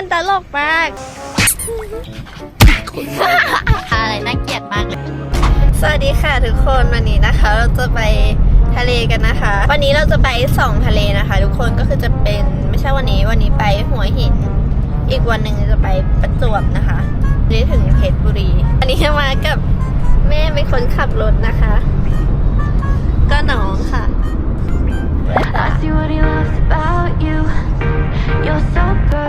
มันตลกมากอะไรน่าเกลียดมากเลยสวัสดีค่ะทุกคนวันนี้นะคะ เราจะไปทะเลกันนะคะ วันนี้เราจะไปสองทะเลนะคะ ทุกคนก็คือจะเป็นไม่ใช่วันนี้วันนี้ไปหัวหิน อีกวันหนึ่งจะไปประจวบนะคะได้ถึงเพชรบุรี อันนี้มากับแม่เป็นคนขับรถนะคะ ก็น้องค่ะ I see what he loves about you. You're so perfect.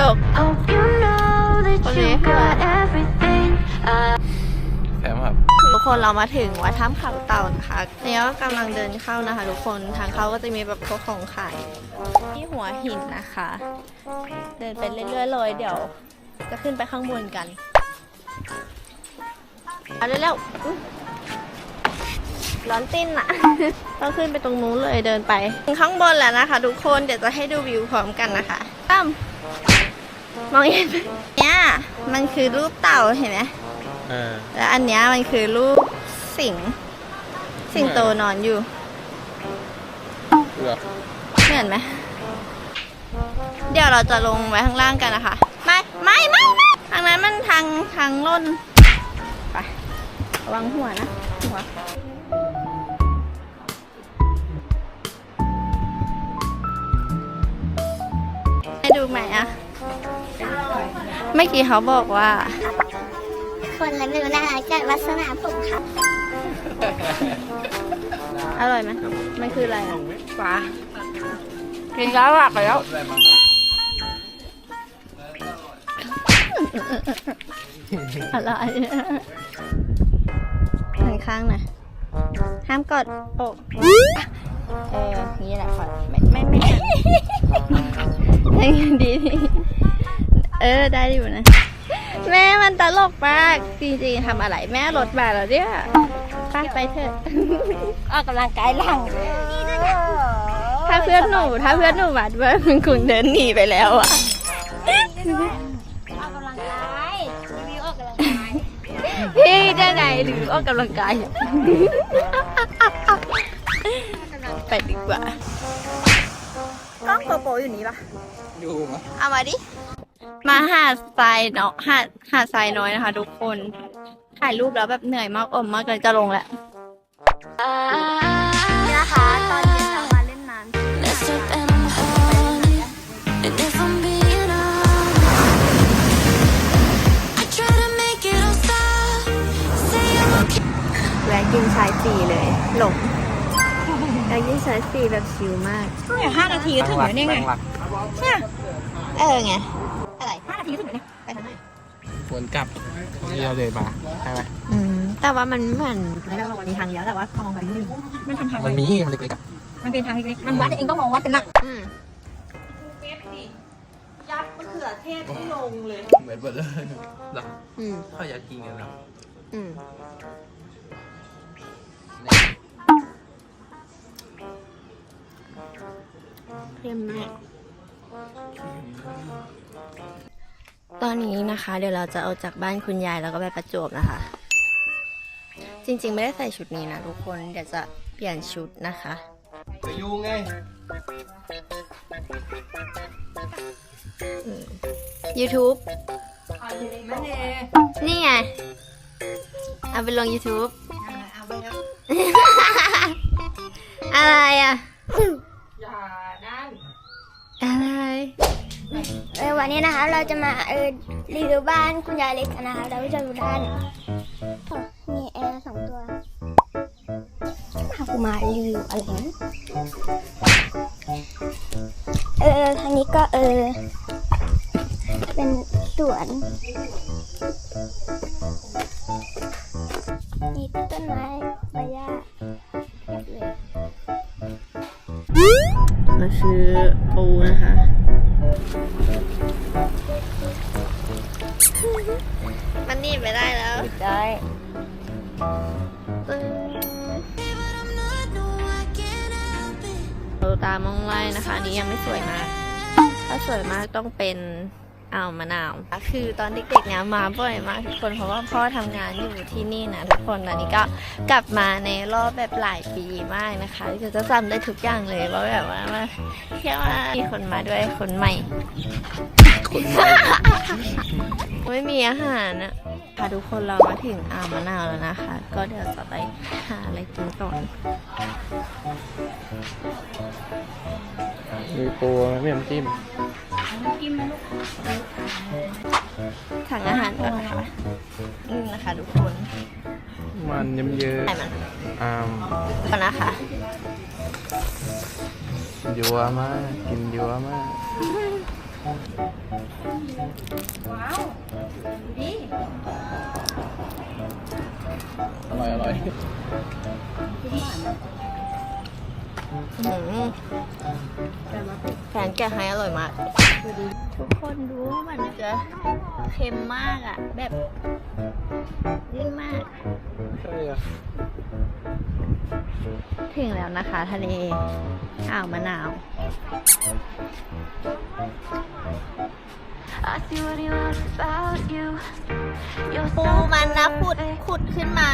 ตก Hope you know that Okay, you got wow. everything. I แถมครับ ทุกคนเรามาถึงวัดถ้ำเขาเต่านะคะนี่ก็กำลังเดินเข้านะคะ ทุกคนทางเข้าก็จะมีแบบพวกของขายที่หัวหินนะคะ เดินไปเรื่อยๆเลยเดี๋ยว จะขึ้นไปข้างบนกันเอาเร็วๆอุ๊ยร้อนติ้นอะต้องขึ้นไปตรงนู้นเลยเดินไปถึงข้างบนแล้วนะคะ ทุกคนเดี๋ยวจะให้ดูวิวพร้อมกันนะคะตั้ม มองเห็นไหมเนี่ยมันคือรูปเต่าเห็นไหมเออแล้วอันเนี้ยมันคือรูปสิงห์สิงโตนอนอยู่ เหรอเหมือนไหม เดี๋ยวเราจะลงไว้ข้างล่างกันนะคะ ไม่ไม่ไม่ไม่ทางนั้นมันทางทางล่น ไประวังหัวนะหัว เมื่อกี้เขาบอกว่า คนอะไรไม่รู้น่ารักจากลักษณะผมค่ะอร่อยไหมมันคืออะไรอะปลากินแล้วหลักแล้ว อะไรหันข้างหน่อยห้ามกดอกเอออย่างนี้แหละค่ะไม่ไม่ไม่ยังดีดีเออได้อยู่นะ แม่มันตลกมาก จริงๆทำอะไรแม่รถมาแล้วเนี่ยไปไปเถอะออกกำลังกายหลัง ถ้าเพื่อนหนูถ้าเพื่อนหนูมาด้วยมันคงเดินหนีไปแล้วอะออกกำลังกายรีวิวออกกำลังกาย พี่จะไหนหรือออกกำลังกายอยู่ไปดีกว่ากล้องโกโปรอยู่นี่ปะอยู่มะเอามาดิ มาหาดทรายเนาะหาดหาดทรายน้อยนะคะ ทุกคน ถ่ายรูปแล้วแบบเหนื่อยมากอมมากเลยจะลงแล้วนี่นะคะตอนเย็นเรามาเล่นน้ำ mess up and I'm horny. And if I'm being honest, I try to make it all stop. Say I'm okay. แวะกินชายสีเลยหลงแวะกินชายสีแบบชิลมาก เนี่ยห้านาทีก็ถึงแล้วเนี่ยไงตั้หลักเออไง อะไรห้านาทีก็ถึงแล้วเนี่ยไปทางไหนวนกลับที่เราเดินมาใช่ไหมอืมแต่ว่ามันเหมือนไม่ได้บอกมีทางเดียวแต่ว่าพอมองไปนิดนึงมันทำทางมันมีมันเล็กๆอะมันเป็นทางเล็กๆมันวัดเองต้องมองวัดเป็นหนักอืมเหมือนเบลเลอร์หรออืมเขาอยากกินกันแล้วอืมเค็มมาก ตอนนี้นะคะ เดี๋ยวเราจะเอาจากบ้านคุณยายแล้วก็ไปประจวบนะคะ จริงๆไม่ได้ใส่ชุดนี้นะทุกคนเดี๋ยวจะเปลี่ยนชุดนะคะไปยูไง YouTube นี่ไง เอาไปลง YouTube อะไรอะ เออวันนี้นะคะ เราจะมาเออรีวิวบ้านคุณยายเล็กกันนะคะเราจะดูด้านโอ้มีแอร์สองตัวพากูมารีวิวอะไรนะเออทางนี้ก็เออ เป็นสวนมีต้นไม้ใบหญ้าเพียบเลยมาซื้อปูนะคะ มันหนีบไม่ได้แล้ว ได้ตึ้ง But I'm not, no, I can't help it. เราตามองไล่นะคะ อันนี้ยังไม่สวยมาก ถ้าสวยมากต้องเป็น อ่าวมะนาว คือตอนเด็กๆเนี่ยมาบ่อยมากทุกคนเพราะว่าพ่อทำงานอยู่ที่นี่นะทุกคนตอนนี้ก็กลับมาในรอบแบบหลายปีมากนะคะก็จะจำได้ทุกอย่างเลยว่าแบบว่าว่าแค่ว่ามีคนมาด้วยคนใหม่ คนใหม่ ไม่มีอาหารอะค่ะทุกคนเรามาถึงอ่าวมะนาวแล้วนะคะ ก็เดี๋ยวจะไปหาอะไรกินก่อน มีปูไหมไม่น้ำจิ้ม สั่งอาหารก่อนนะคะนี่นะคะทุกคนมันเยิ้มเยอะใส่มันอ้ามก่อนนะคะยัวมากกินยัวมาก ว้าวอร่อยอร่อยอืม แฟนแกะให้อร่อยมาก ทุกคนดูว่ามันจะเค็มมากอะแบบนิ่มมากใช่อะถึงแล้วนะคะ ทะเลอ่าวมะนาว I see what he loves about you. You're ปู so มันนะขุด perfect. ขุดขึ้นมา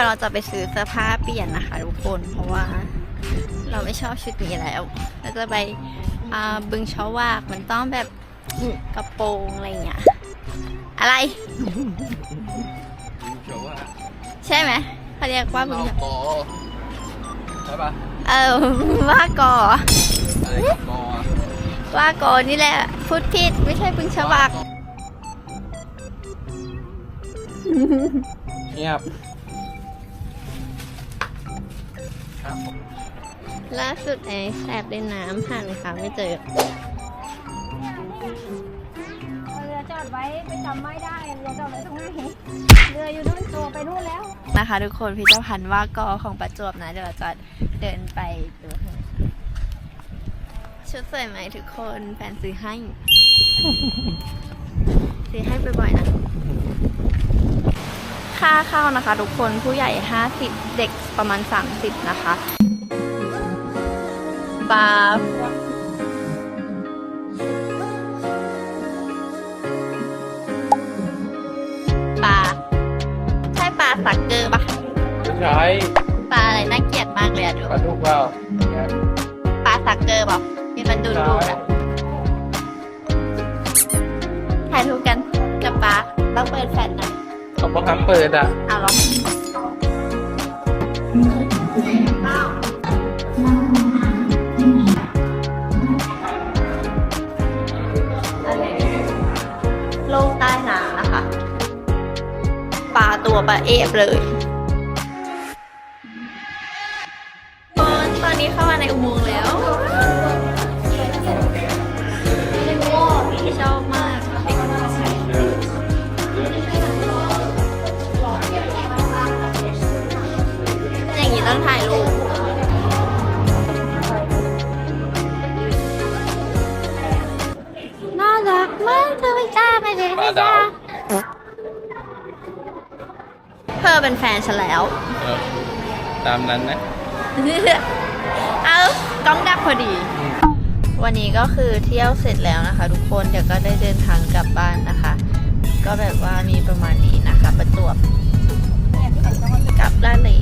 ดี๋ยวเราจะไปซื้อเสื้อผ้าเปลี่ยนนะคะทุกคน เพราะว่าเราไม่ชอบชุดนี้แล้ว เราจะไปอ่าบึงชาวากมันต้องแบบกระโปรงอะไรอย่างเงี้ย อะไรเขียวว่าใช่ไหมเขาเรียกว่าบึงเราชาวกอใช่ปะเออว่ากออะไรกอว่ากอนี่แหละพูดผิดไม่ใช่บึงชาวากเงียบ ครับล่าสุดไอ้แสบเล่นน้ำผ่านค่ะไม่เจอเรือจอดไว้ไปจำไม่ได้เรือจอดไว้ตรงไหนเรืออยู่นู่นตัวไปนู่นแล้วนะคะ ทุกคนพิพิธภัณฑ์ว่ากอของประจวบนะเดี๋ยวเราจะเดินไปดูข้างในชุดสวยไหมทุกคนแฟนซื้อให้ซื้อให้บ่อยๆนะ ค่าเข้านะคะ ทุกคนผู้ใหญ่ 50 เด็กประมาณ 30 นะคะปลาปลาใช่ปลาสักเกอร์ปะใช่ปลาอะไรน่าเกลียดมากเลยอะดูปลาทุกเปล่าปลาสักเกอร์เปล่าที่มันดูดดูดอะถ่ายรูปกันกับปลาต้องเปิดแฟลชหน่อย เขาบอกห้ามเปิดอะเอาลองโลกใต้น้ำนะคะปลาตัวปลาเอฟเลยคนตอนนี้เข้ามาในอุโมงค์แล้ว นี้ต้องถ่ายรูปน่ารักมากเลยจ้าไปเลยปลาดาวเธอเป็นแฟนฉันแล้ว เออตามนั้นนะ เอากล้องดับพอดี วันนี้ก็คือเที่ยวเสร็จแล้วนะคะ ทุกคน เดี๋ยวก็ได้เดินทางกลับบ้านนะคะ ก็แบบว่ามีประมาณนี้นะคะ ประจวบกลับได้เลย